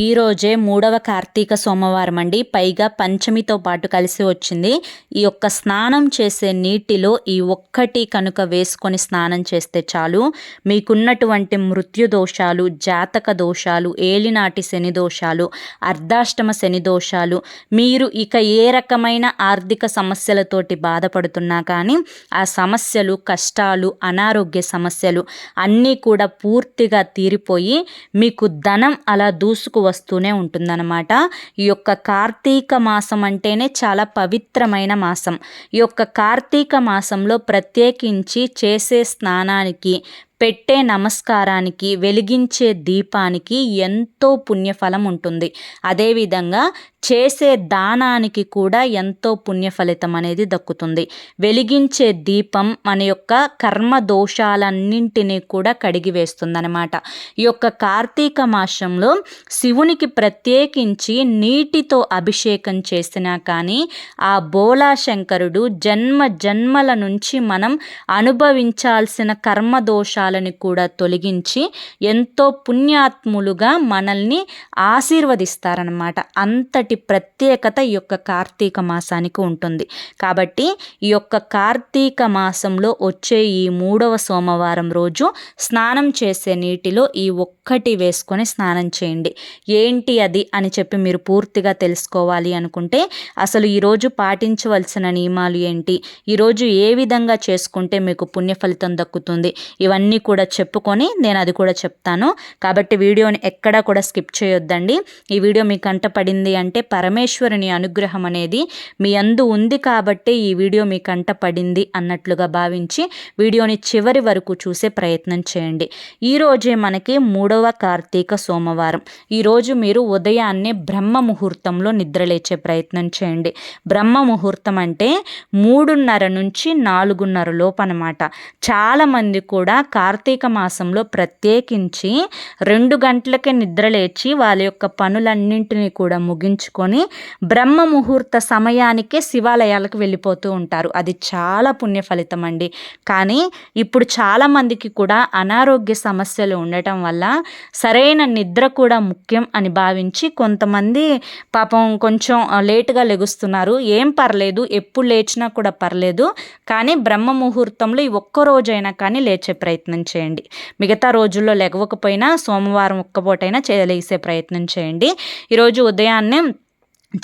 ఈరోజే మూడవ కార్తీక సోమవారం అండి. పైగా పంచమితో పాటు కలిసి వచ్చింది. ఈ యొక్క స్నానం చేసే నీటిలో ఈ ఒక్కటి కనుక వేసుకొని స్నానం చేస్తే చాలు. మీకున్నటువంటి మృత్యు దోషాలు జాతక దోషాలు ఏలినాటి శని దోషాలు అర్ధాష్టమ శని దోషాలు మీరు ఇక ఏ రకమైన ఆర్థిక సమస్యలతోటి బాధపడుతున్నా కానీ ఆ సమస్యలు కష్టాలు అనారోగ్య సమస్యలు అన్నీ కూడా పూర్తిగా తీరిపోయి మీకు ధనం అలా దూసుకు వస్తూనే ఉంటుందన్నమాట. ఈ యొక్క కార్తీక మాసం అంటేనే చాలా పవిత్రమైన మాసం. ఈ యొక్క కార్తీక మాసంలో ప్రత్యేకించి చేసే స్నానానికి పెట్టే నమస్కారానికి వెలిగించే దీపానికి ఎంతో పుణ్యఫలం ఉంటుంది. అదేవిధంగా చేసే దానానికి కూడా ఎంతో పుణ్య ఫలితం అనేది దక్కుతుంది. వెలిగించే దీపం మన యొక్క కర్మ దోషాలన్నింటినీ కూడా కడిగివేస్తుందనమాట ఈ యొక్క కార్తీక మాసంలో శివునికి ప్రత్యేకించి నీటితో అభిషేకం చేసినా కానీ ఆ బోలా శంకరుడు జన్మ జన్మల నుంచి మనం అనుభవించాల్సిన కర్మ దోషాలని కూడా తొలగించి ఎంతో పుణ్యాత్ములుగా మనల్ని ఆశీర్వదిస్తారనమాట అంతటి ప్రత్యేకత ఈ యొక్క కార్తీక మాసానికి ఉంటుంది. కాబట్టి ఈ యొక్క కార్తీక మాసంలో వచ్చే ఈ మూడవ సోమవారం రోజు స్నానం చేసే నీటిలో ఈ ఒక్కటి వేసుకొని స్నానం చేయండి. ఏంటి అది అని చెప్పి మీరు పూర్తిగా తెలుసుకోవాలి అనుకుంటే అసలు ఈరోజు పాటించవలసిన నియమాలు ఏంటి? ఈరోజు ఏ విధంగా చేసుకుంటే మీకు పుణ్య ఫలితం దక్కుతుంది? ఇవన్నీ కూడా చెప్పుకొని నేను అది కూడా చెప్తాను. కాబట్టి వీడియోని ఎక్కడా కూడా స్కిప్ చేయొద్దండి. ఈ వీడియో మీ కంట పడింది అంటే పరమేశ్వరుని అనుగ్రహం అనేది మీ అందు ఉంది కాబట్టే ఈ వీడియో మీ కంట పడింది అన్నట్లుగా భావించి వీడియోని చివరి వరకు చూసే ప్రయత్నం చేయండి. ఈరోజే మనకి మూడవ కార్తీక సోమవారం. ఈరోజు మీరు ఉదయాన్నే బ్రహ్మ ముహూర్తంలో నిద్రలేచే ప్రయత్నం చేయండి. బ్రహ్మ ముహూర్తం అంటే మూడున్నర నుంచి నాలుగున్నర లోపు అనమాట చాలామంది కూడా కార్తీక మాసంలో ప్రత్యేకించి రెండు గంటలకే నిద్రలేచి వాళ్ళ యొక్క పనులన్నింటినీ కూడా ముగించుకొని బ్రహ్మ ముహూర్త సమయానికే శివాలయాలకు వెళ్ళిపోతూ ఉంటారు. అది చాలా పుణ్య ఫలితం అండి కానీ ఇప్పుడు చాలామందికి కూడా అనారోగ్య సమస్యలు ఉండటం వల్ల సరైన నిద్ర కూడా ముఖ్యం అని భావించి కొంతమంది పాపం కొంచెం లేటుగా లెగుస్తున్నారు. ఏం పర్లేదు ఎప్పుడు లేచినా కూడా పర్లేదు. కానీ బ్రహ్మ ముహూర్తంలో ఈ ఒక్క రోజైనా కానీ లేచే ప్రయత్నం చేయండి. మిగతా రోజుల్లో లెగవకపోయినా సోమవారం ఒక్కపూటైనా చేయలేసే ప్రయత్నం చేయండి. ఈరోజు ఉదయాన్నే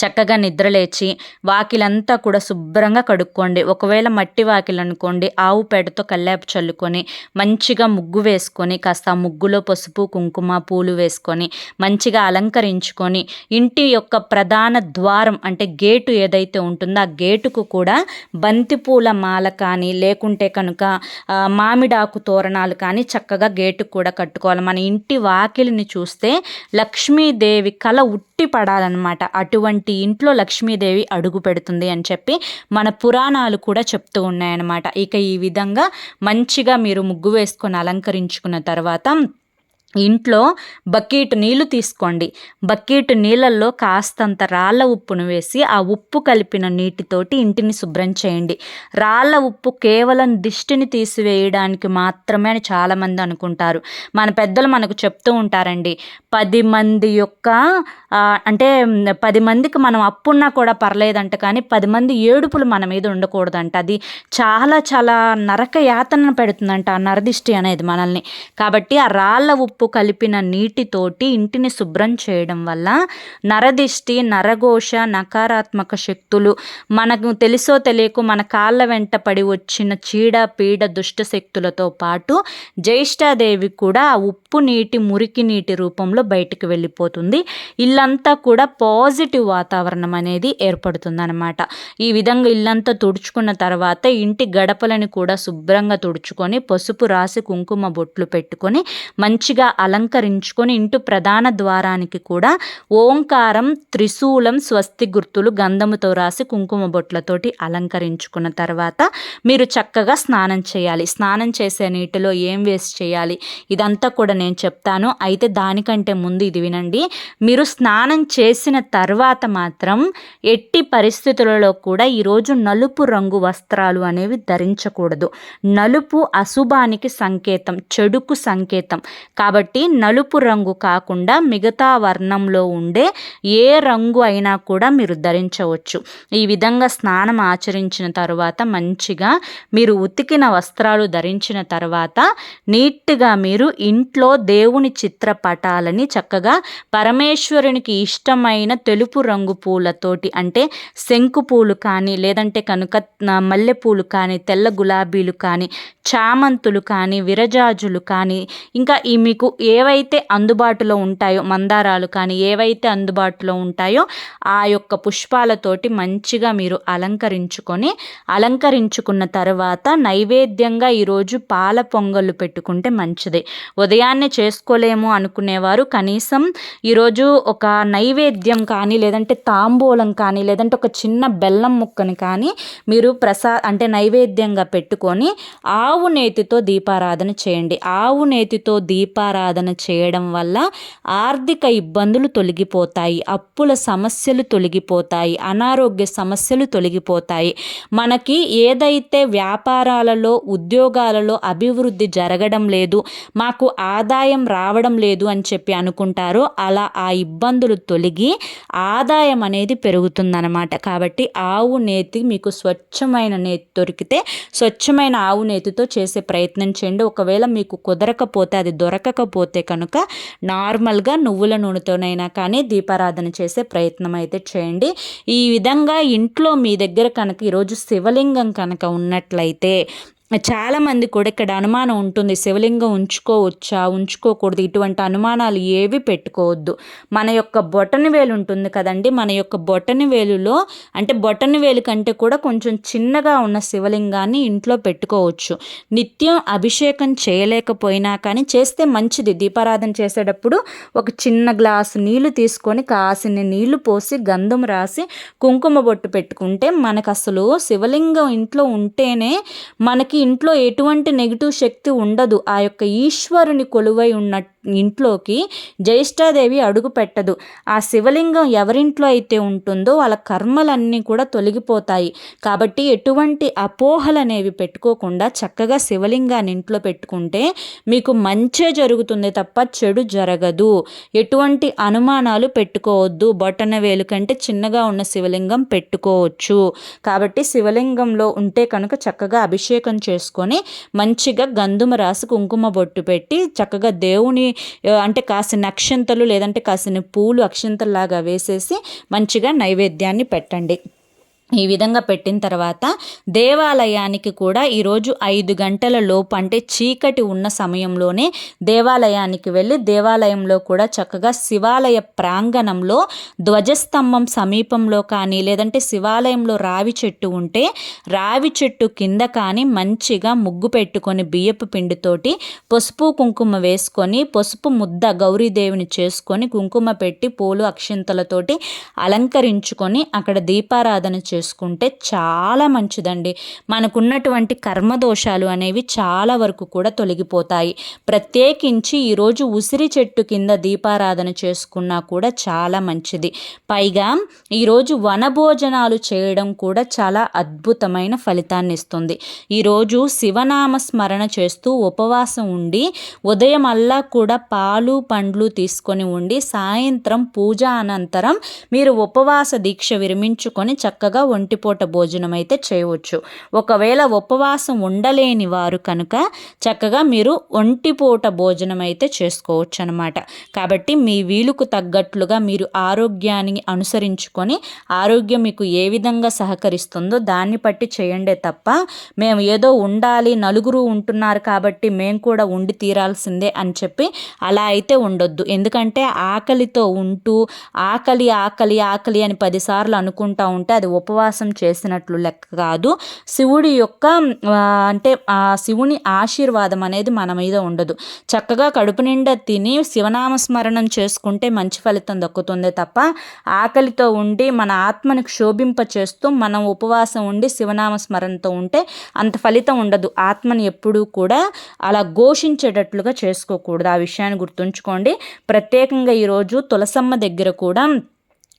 చక్కగా నిద్రలేచి వాకిలంతా కూడా శుభ్రంగా కడుక్కోండి. ఒకవేళ మట్టి వాకిలు అనుకోండి ఆవు పేడతో కల్లాపు చల్లుకొని మంచిగా ముగ్గు వేసుకొని కాస్త ముగ్గులో పసుపు కుంకుమ పూలు వేసుకొని మంచిగా అలంకరించుకొని ఇంటి యొక్క ప్రధాన ద్వారం అంటే గేటు ఏదైతే ఉంటుందో ఆ గేటుకు కూడా బంతిపూల మాల కానీ లేకుంటే కనుక మామిడాకు తోరణాలు కానీ చక్కగా గేటుకు కూడా కట్టుకోవాలి. మన ఇంటి వాకిలిని చూస్తే లక్ష్మీదేవి కళ ఉట్టి పడాలన్నమాట అటువంటి ఇంట్లో లక్ష్మీదేవి అడుగు పెడుతుంది అని చెప్పి మన పురాణాలు కూడా చెప్తూ ఉన్నాయన్నమాట. ఇక ఈ విధంగా మంచిగా మీరు ముగ్గు వేసుకొని అలంకరించుకున్న తర్వాత ఇంట్లో బకెట్ నీళ్ళు తీసుకోండి. బకెట్ నీళ్ళల్లో కాస్తంత రాళ్ళ ఉప్పును వేసి ఆ ఉప్పు కలిపిన నీటితోటి ఇంటిని శుభ్రం చేయండి. రాళ్ళ ఉప్పు కేవలం దిష్టిని తీసివేయడానికి మాత్రమే అని చాలామంది అనుకుంటారు. మన పెద్దలు మనకు చెప్తూ ఉంటారండి పది మంది యొక్క అంటే పది మందికి మనం అప్పున్నా కూడా పర్లేదంట కానీ పది మంది ఏడుపులు మన మీద ఉండకూడదంట. అది చాలా చాలా నరక యాతన పెడుతుందంట ఆ నరదిష్టి అనేది మనల్ని. కాబట్టి ఆ రాళ్ళ ఉప్పు ఉప్పు కలిపిన నీటితోటి ఇంటిని శుభ్రం చేయడం వల్ల నరదిష్టి నరఘోష నకారాత్మక శక్తులు మనకు తెలుసో తెలియకు మన కాళ్ళ వెంట పడి వచ్చిన చీడ పీడ దుష్ట శక్తులతో పాటు జ్యేష్ఠాదేవి కూడా ఆ ఉప్పు నీటి మురికి నీటి రూపంలో బయటికి వెళ్ళిపోతుంది. ఇల్లంతా కూడా పాజిటివ్ వాతావరణం అనేది ఏర్పడుతుందన్నమాట. ఈ విధంగా ఇల్లంతా తుడుచుకున్న తర్వాత ఇంటి గడపలని కూడా శుభ్రంగా తుడుచుకొని పసుపు రాసి కుంకుమ బొట్లు పెట్టుకొని మంచిగా అలంకరించుకొని ఇంటి ప్రధాన ద్వారానికి కూడా ఓంకారం త్రిశూలం స్వస్తి గుర్తులు గంధముతో రాసి కుంకుమ బొట్లతోటి అలంకరించుకున్న తర్వాత మీరు చక్కగా స్నానం చేయాలి. స్నానం చేసే నీటిలో ఏం వేస్ట్ చేయాలి? ఇదంతా కూడా నేను చెప్తాను. అయితే దానికంటే ముందు ఇది వినండి. మీరు స్నానం చేసిన తర్వాత మాత్రం ఎట్టి పరిస్థితులలో కూడా ఈరోజు నలుపు రంగు వస్త్రాలు అనేవి ధరించకూడదు. నలుపు అశుభానికి సంకేతం చెడుకు సంకేతం. కాబట్టి కాబట్టి నలుపు రంగు కాకుండా మిగతా వర్ణంలో ఉండే ఏ రంగు అయినా కూడా మీరు ధరించవచ్చు. ఈ విధంగా స్నానం ఆచరించిన తర్వాత మంచిగా మీరు ఉతికిన వస్త్రాలు ధరించిన తర్వాత నీట్గా మీరు ఇంట్లో దేవుని చిత్రపటాలని చక్కగా పరమేశ్వరునికి ఇష్టమైన తెలుపు రంగు పూలతోటి అంటే శంకు పూలు కానీ లేదంటే కనుక మల్లెపూలు కానీ తెల్ల గులాబీలు కానీ చామంతులు కానీ విరజాజులు కానీ ఇంకా ఈ మీకు ఏవైతే అందుబాటులో ఉంటాయో మందారాలు కానీ ఏవైతే అందుబాటులో ఉంటాయో ఆ యొక్క పుష్పాలతోటి మంచిగా మీరు అలంకరించుకొని అలంకరించుకున్న తర్వాత నైవేద్యంగా ఈరోజు పాల పొంగళ్ళు పెట్టుకుంటే మంచిది. ఉదయాన్నే చేసుకోలేము అనుకునేవారు. కనీసం ఈరోజు ఒక నైవేద్యం కానీ లేదంటే తాంబూలం కానీ లేదంటే ఒక చిన్న బెల్లం ముక్కని కానీ మీరు ప్రసా అంటే నైవేద్యంగా పెట్టుకొని ఆవు నేతితో దీపారాధన చేయండి. ఆవు నేతితో దీపారాధన చేయడం వల్ల ఆర్థిక ఇబ్బందులు తొలగిపోతాయి అప్పుల సమస్యలు తొలగిపోతాయి అనారోగ్య సమస్యలు తొలగిపోతాయి. మనకి ఏదైతే వ్యాపారాలలో ఉద్యోగాలలో అభివృద్ధి జరగడం లేదు మాకు ఆదాయం రావడం లేదు అని చెప్పి అనుకుంటారో అలా ఆ ఇబ్బందులు తొలగి ఆదాయం అనేది పెరుగుతుందన్నమాట. కాబట్టి ఆవు నేతి మీకు స్వచ్ఛమైన నేతి దొరికితే స్వచ్ఛమైన ఆవు నేతితో చేసే ప్రయత్నం చేయండి. ఒకవేళ మీకు కుదరకపోతే అది పోతే కనుక నార్మల్గా నువ్వుల నూనెతోనైనా కానీ దీపారాధన చేసే ప్రయత్నం అయితే చేయండి. ఈ విధంగా ఇంట్లో మీ దగ్గర కనుక ఈరోజు శివలింగం కనుక ఉన్నట్లయితే చాలామంది కూడా ఇక్కడ అనుమానం ఉంటుంది. శివలింగం ఉంచుకోవచ్చా? ఉంచుకోకూడదు. ఇటువంటి అనుమానాలు ఏవి పెట్టుకోవద్దు. మన యొక్క బొటని వేలు ఉంటుంది కదండి. మన యొక్క బొటని వేలులో అంటే బొటని వేలు కంటే కూడా కొంచెం చిన్నగా ఉన్న శివలింగాన్ని ఇంట్లో పెట్టుకోవచ్చు. నిత్యం అభిషేకం చేయలేకపోయినా కానీ చేస్తే మంచిది. దీపారాధన చేసేటప్పుడు ఒక చిన్న గ్లాసు నీళ్ళు తీసుకొని కాసిన నీళ్ళు పోసి గంధం రాసి కుంకుమ బొట్టు పెట్టుకుంటే మనకు అసలు శివలింగం ఇంట్లో ఉంటేనే మనకి ఇంట్లో ఎటువంటి నెగిటివ్ శక్తి ఉండదు. ఆ యొక్క ఈశ్వరుని కొలువై ఉన్నట్టు ఇంట్లోకి జ్యేష్ఠాదేవి అడుగు పెట్టదు. ఆ శివలింగం ఎవరింట్లో అయితే ఉంటుందో వాళ్ళ కర్మలన్నీ కూడా తొలగిపోతాయి. కాబట్టి ఎటువంటి అపోహలు అనేవి పెట్టుకోకుండా చక్కగా శివలింగాన్ని ఇంట్లో పెట్టుకుంటే మీకు మంచే జరుగుతుంది తప్ప చెడు జరగదు. ఎటువంటి అనుమానాలు పెట్టుకోవద్దు. బొటన వేలు కంటే చిన్నగా ఉన్న శివలింగం పెట్టుకోవచ్చు. కాబట్టి శివలింగంలో ఉంటే కనుక చక్కగా అభిషేకం చేసుకొని మంచిగా గంధుమ రాసి కుంకుమ బొట్టు పెట్టి చక్కగా దేవుని అంటే కాసిన అక్షంతలు లేదంటే కాసిన పూలు అక్షంతలాగా వేసేసి మంచిగా నైవేద్యాన్ని పెట్టండి. ఈ విధంగా పెట్టిన తర్వాత దేవాలయానికి కూడా ఈరోజు ఐదు గంటల లోపు అంటే చీకటి ఉన్న సమయంలోనే దేవాలయానికి వెళ్ళి దేవాలయంలో కూడా చక్కగా శివాలయ ప్రాంగణంలో ధ్వజస్తంభం సమీపంలో కానీ లేదంటే శివాలయంలో రావి చెట్టు ఉంటే రావి చెట్టు కింద కానీ మంచిగా ముగ్గు పెట్టుకొని బియ్యపు పిండితోటి పసుపు కుంకుమ వేసుకొని పసుపు ముద్ద గౌరీదేవిని చేసుకొని కుంకుమ పెట్టి పూలు అక్షింతలతోటి అలంకరించుకొని అక్కడ దీపారాధన చేసుకొని చేసుకుంటే చాలా మంచిదండి. మనకున్నటువంటి కర్మదోషాలు అనేవి చాలా వరకు కూడా తొలగిపోతాయి. ప్రత్యేకించి ఈరోజు ఉసిరి చెట్టు కింద దీపారాధన చేసుకున్నా కూడా చాలా మంచిది. పైగా ఈరోజు వనభోజనాలు చేయడం కూడా చాలా అద్భుతమైన ఫలితాన్ని ఇస్తుంది. ఈరోజు శివనామ స్మరణ చేస్తూ ఉపవాసం ఉండి ఉదయం అల్లా కూడా పాలు పండ్లు తీసుకొని ఉండి సాయంత్రం పూజ అనంతరం మీరు ఉపవాస దీక్ష విరమించుకొని చక్కగా ఒంటిపూట భోజనం అయితే చేయవచ్చు. ఒకవేళ ఉపవాసం ఉండలేని వారు కనుక చక్కగా మీరు ఒంటిపూట భోజనం అయితే చేసుకోవచ్చు అనమాట కాబట్టి మీ వీలుకు తగ్గట్లుగా మీరు ఆరోగ్యాన్ని అనుసరించుకొని ఆరోగ్యం మీకు ఏ విధంగా సహకరిస్తుందో దాన్ని బట్టి చేయండే తప్ప మేము ఏదో ఉండాలి నలుగురు ఉంటున్నారు కాబట్టి మేము కూడా ఉండి తీరాల్సిందే అని చెప్పి అలా అయితే ఉండొద్దు. ఎందుకంటే ఆకలితో ఉంటూ ఆకలి ఆకలి ఆకలి అని పదిసార్లు అనుకుంటా ఉంటే అది ఉపవాసం ఉపవాసం చేసినట్లు లెక్క కాదు. శివుడి యొక్క అంటే ఆ శివుని ఆశీర్వాదం అనేది మన మీద ఉండదు. చక్కగా కడుపు నిండా తిని శివనామస్మరణం చేసుకుంటే మంచి ఫలితం దక్కుతుంది తప్ప ఆకలితో ఉండి మన ఆత్మని క్షోభింప చేస్తూ మనం ఉపవాసం ఉండి శివనామ స్మరణతో ఉంటే అంత ఫలితం ఉండదు. ఆత్మని ఎప్పుడూ కూడా అలా ఘోషించేటట్లుగా చేసుకోకూడదు. ఆ విషయాన్ని గుర్తుంచుకోండి. ప్రత్యేకంగా ఈరోజు తులసమ్మ దగ్గర కూడా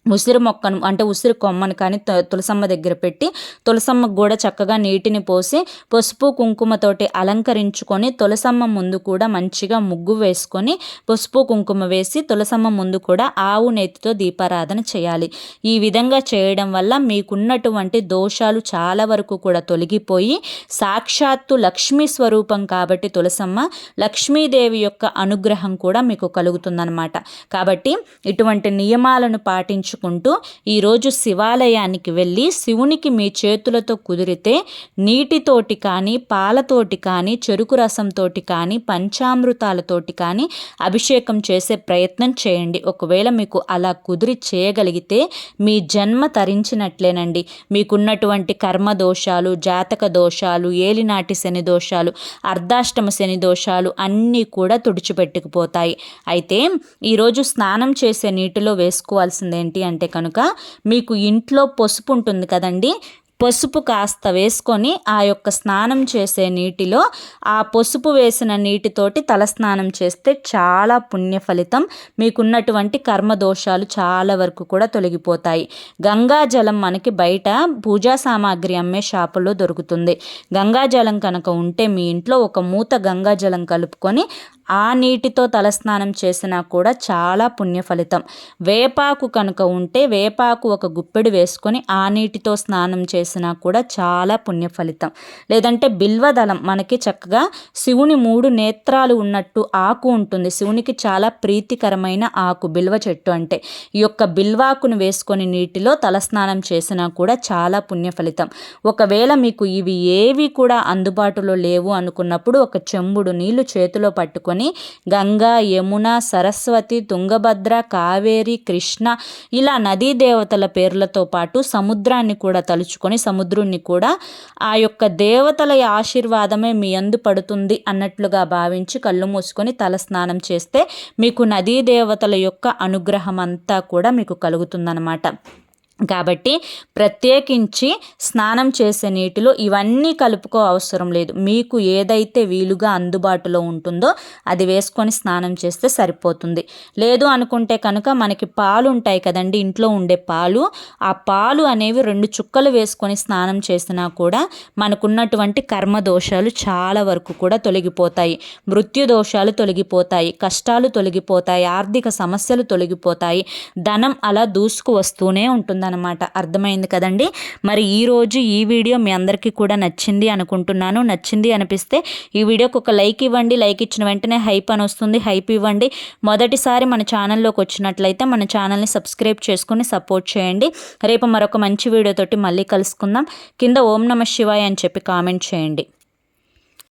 ఉసిరి మొక్కను అంటే ఉసిరి కొమ్మను కానీ తులసమ్మ దగ్గర పెట్టి తులసమ్మకు కూడా చక్కగా నీటిని పోసి పసుపు కుంకుమతోటి అలంకరించుకొని తులసమ్మ ముందు కూడా మంచిగా ముగ్గు వేసుకొని పసుపు కుంకుమ వేసి తులసమ్మ ముందు కూడా ఆవు నేతితో దీపారాధన చేయాలి. ఈ విధంగా చేయడం వల్ల మీకున్నటువంటి దోషాలు చాలా వరకు కూడా తొలగిపోయి సాక్షాత్తు లక్ష్మీ స్వరూపం కాబట్టి తులసమ్మ లక్ష్మీదేవి యొక్క అనుగ్రహం కూడా మీకు కలుగుతుందన్నమాట. కాబట్టి ఇటువంటి నియమాలను పాటించు చేసుకుంటూ ఈరోజు శివాలయానికి వెళ్ళి శివునికి మీ చేతులతో కుదిరితే నీటితోటి కానీ పాలతోటి కానీ చెరుకు రసంతోటి కానీ పంచామృతాలతోటి కానీ అభిషేకం చేసే ప్రయత్నం చేయండి. ఒకవేళ మీకు అలా కుదిరి చేయగలిగితే మీ జన్మ తరించినట్లేనండి. మీకున్నటువంటి కర్మ దోషాలు జాతక దోషాలు ఏలినాటి శని దోషాలు అర్ధాష్టమ శని దోషాలు అన్నీ కూడా తుడిచిపెట్టుకుపోతాయి. అయితే ఈరోజు స్నానం చేసే నీటిలో వేసుకోవాల్సిందేంటి? అంటే కనుక మీకు ఇంట్లో పసుపు ఉంటుంది కదండి పసుపు కాస్త వేసుకొని ఆ యొక్క స్నానం చేసే నీటిలో ఆ పసుపు వేసిన నీటితోటి తలస్నానం చేస్తే చాలా పుణ్య ఫలితం మీకున్నటువంటి కర్మదోషాలు చాలా వరకు కూడా తొలగిపోతాయి. గంగాజలం మనకి బయట పూజా సామాగ్రి అమ్మే షాపులో దొరుకుతుంది. గంగాజలం కనుక ఉంటే మీ ఇంట్లో ఒక మూత గంగాజలం కలుపుకొని ఆ నీటితో తలస్నానం చేసినా కూడా చాలా పుణ్య ఫలితం వేపాకు కనుక ఉంటే వేపాకు ఒక గుప్పెడు వేసుకొని ఆ నీటితో స్నానం చేసినా కూడా చాలా పుణ్య ఫలితం లేదంటే బిల్వదళం మనకి చక్కగా శివుని మూడు నేత్రాలు ఉన్నట్టు ఆకు ఉంటుంది. శివునికి చాలా ప్రీతికరమైన ఆకు బిల్వ చెట్టు అంటే. ఈ యొక్క బిల్వాకును వేసుకొని నీటిలో తలస్నానం చేసినా కూడా చాలా పుణ్య ఫలితం ఒకవేళ మీకు ఇవి ఏవి కూడా అందుబాటులో లేవు అనుకున్నప్పుడు ఒక చెంబుడు నీళ్ళు చేతిలో పట్టుకొని తీసుకొని గంగా యమున సరస్వతి తుంగభద్ర కావేరి కృష్ణ ఇలా నదీ దేవతల పేర్లతో పాటు సముద్రాన్ని కూడా తలుచుకొని సముద్రుణ్ణి కూడా ఆ యొక్క దేవతల ఆశీర్వాదమే మీ అందు పడుతుంది అన్నట్లుగా భావించి కళ్ళు మూసుకొని తల స్నానం చేస్తే మీకు నదీ దేవతల యొక్క అనుగ్రహం అంతా కూడా మీకు కలుగుతుందన్నమాట. కాబట్టి ప్రత్యేకించి స్నానం చేసే నీటిలో ఇవన్నీ కలుపుకో అవసరం లేదు. మీకు ఏదైతే వీలుగా అందుబాటులో ఉంటుందో అది వేసుకొని స్నానం చేస్తే సరిపోతుంది. లేదు అనుకుంటే కనుక మనకి పాలు ఉంటాయి కదండి ఇంట్లో ఉండే పాలు. ఆ పాలు అనేవి రెండు చుక్కలు వేసుకొని స్నానం చేసినా కూడా మనకున్నటువంటి కర్మ దోషాలు చాలా వరకు కూడా తొలగిపోతాయి. మృత్యు దోషాలు తొలగిపోతాయి కష్టాలు తొలగిపోతాయి ఆర్థిక సమస్యలు తొలగిపోతాయి. ధనం అలా దూసుకు వస్తూనే ఉంటుంది అనమాట అర్థమైంది కదండి? మరి ఈరోజు ఈ వీడియో మీ అందరికీ కూడా నచ్చింది అనుకుంటున్నాను. నచ్చింది అనిపిస్తే ఈ వీడియోకి ఒక లైక్ ఇవ్వండి. లైక్ ఇచ్చిన వెంటనే హైప్ అని వస్తుంది. హైప్ ఇవ్వండి. మొదటిసారి మన ఛానల్లోకి వచ్చినట్లయితే మన ఛానల్ని సబ్స్క్రైబ్ చేసుకుని సపోర్ట్ చేయండి. రేపు మరొక మంచి వీడియోతోటి మళ్ళీ కలుసుకుందాం. కింద ఓం నమ శివాయ అని చెప్పి కామెంట్ చేయండి.